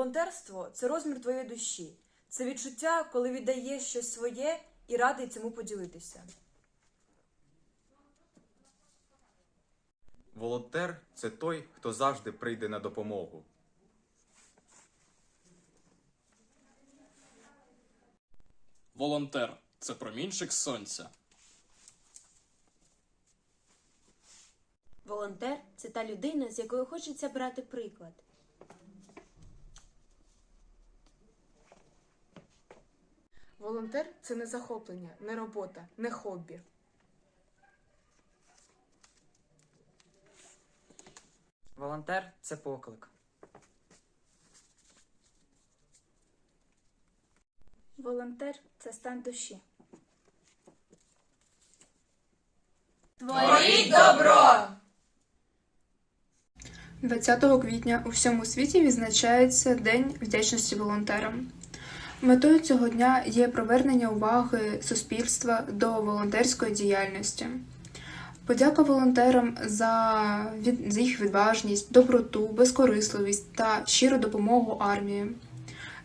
волонтерство це розмір твоєї душі. Це відчуття, коли віддаєш щось своє і радий цьому поділитися. Волонтер це той, хто завжди прийде на допомогу. Волонтер це промінчик сонця. Волонтер це та людина, з якою хочеться брати приклад. Волонтер це не захоплення, не робота, не хобі. Волонтер це поклик. Волонтер це стан душі. Творіть добро! 20 квітня у всьому світі відзначається День вдячності волонтерам. Метою цього дня є привернення уваги суспільства до волонтерської діяльності. Подяка волонтерам за, від, їх відважність, доброту, безкорисливість та щиру допомогу армії,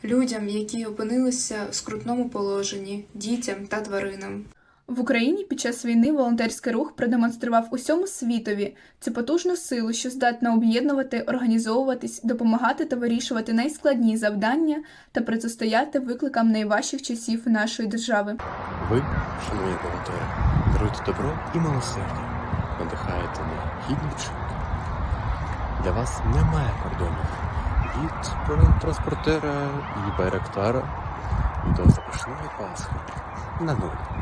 людям, які опинилися в скрутному положенні, дітям та тваринам. В Україні під час війни волонтерський рух продемонстрував усьому світові цю потужну силу, що здатна об'єднувати, організовуватись, допомагати та вирішувати найскладні завдання та протистояти викликам найважчих часів нашої держави. Ви, шановні волонтери, даруєте добро і милосердя, надихаєте на гідні вчинки. Для вас немає кордонів від бронетранспортера і байрактара до запашної Пасхи на нуль.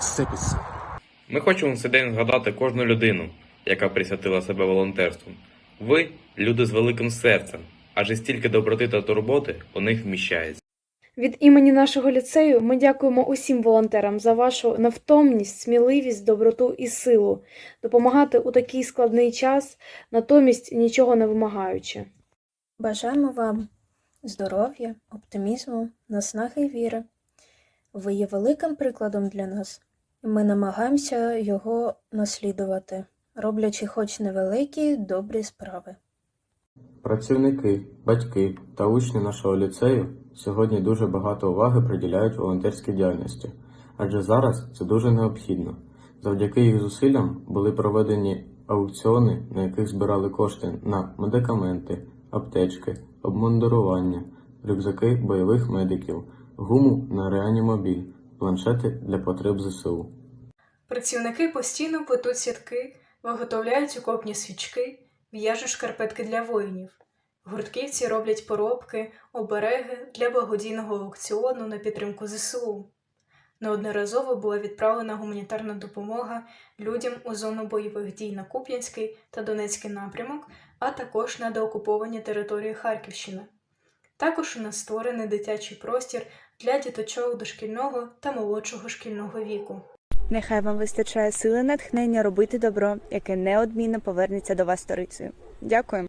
Силу. Ми хочемо в цей день згадати кожну людину, яка присвятила себе волонтерству. Ви люди з великим серцем, адже стільки доброти та турботи у них вміщається. Від імені нашого ліцею ми дякуємо усім волонтерам за вашу невтомність, сміливість, доброту і силу допомагати у такий складний час, натомість нічого не вимагаючи. Бажаємо вам здоров'я, оптимізму, наснаги і віри. Ви є великим прикладом для нас, і ми намагаємося його наслідувати, роблячи хоч невеликі добрі справи. Працівники, батьки та учні нашого ліцею сьогодні дуже багато уваги приділяють волонтерській діяльності, адже зараз це дуже необхідно. Завдяки їх зусиллям були проведені аукціони, на яких збирали кошти на медикаменти, аптечки, обмундирування, рюкзаки бойових медиків, гуму на реанімобіль, планшети для потреб ЗСУ. Працівники постійно плетуть сітки, виготовляють окопні свічки, в'яжуть шкарпетки для воїнів. Гуртківці роблять поробки, обереги для благодійного аукціону на підтримку ЗСУ. Неодноразово була відправлена гуманітарна допомога людям у зону бойових дій на Куп'янський та Донецький напрямок, а також на деокуповані території Харківщини. Також у нас створений дитячий простір для діточок дошкільного та молодшого шкільного віку. Нехай вам вистачає сили натхнення робити добро, яке неодмінно повернеться до вас сторицею. Дякуємо.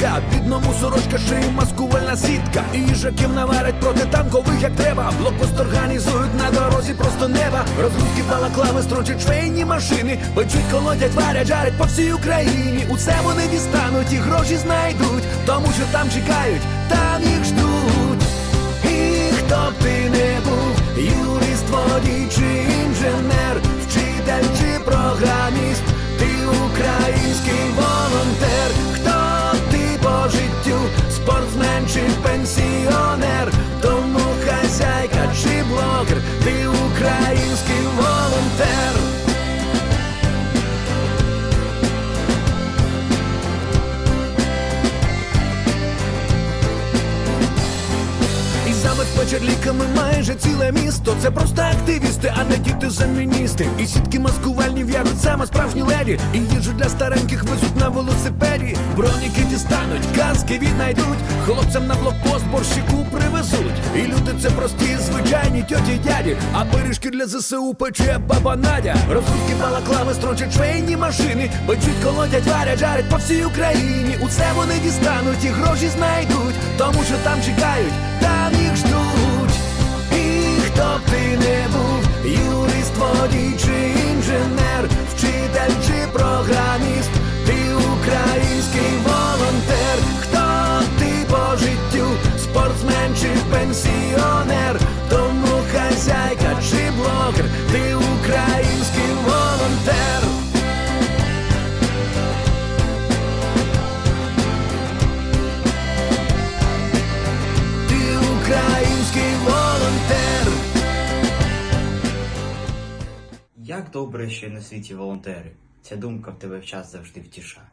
нитка, підному сорочка шиї, маскувальна сітка. І їжаків наварять проти танкових, як треба. Блокпост організують на дорозі просто неба. Розгрузки балаклави строчать швейні машини. Печуть, колодять, варять, жарять по всій Україні. Усе вони дістануть і гроші знайдуть, тому що там чекають, там їх ждуть. І хто б ти не був, юрист, водій чи хазяйка чи І забезпечать ліками майже ціле місто. Це просто активісти, а не діти заміністи. І сітки маскувальні в'яжуть саме справжні леді. І їжу для стареньких везуть на велосипеді. Броніки дістануть, каски віднайдуть. Хлопцям на блокпост борщику привезуть. І люди це прості, звичайні тьоті дяді. А пиріжки для ЗСУ пече баба Надя. Розрубки балаклави строчать швейні машини. Печуть, колодять, варять, жарять по всій Україні. Усе вони дістануть і гроші знайдуть. Тому що там чекають, там їх ти не був, юрист, водій чи інженер, вчитель чи програміст, ти український волонтер, хто ти по життю, спортсмен чи пенсіонер, тому хазяйка чи блогер, ти Як добре, що на світі волонтери. Ця думка в тебе в час завжди втіша.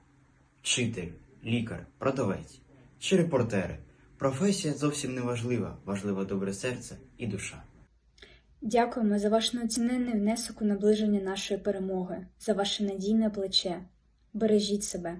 Вчитель, лікар, продавець чи репортери. Професія зовсім не важлива, важливо добре серце і душа. Дякуємо за ваш неоціненний внесок у наближення нашої перемоги, за ваше надійне плече. Бережіть себе.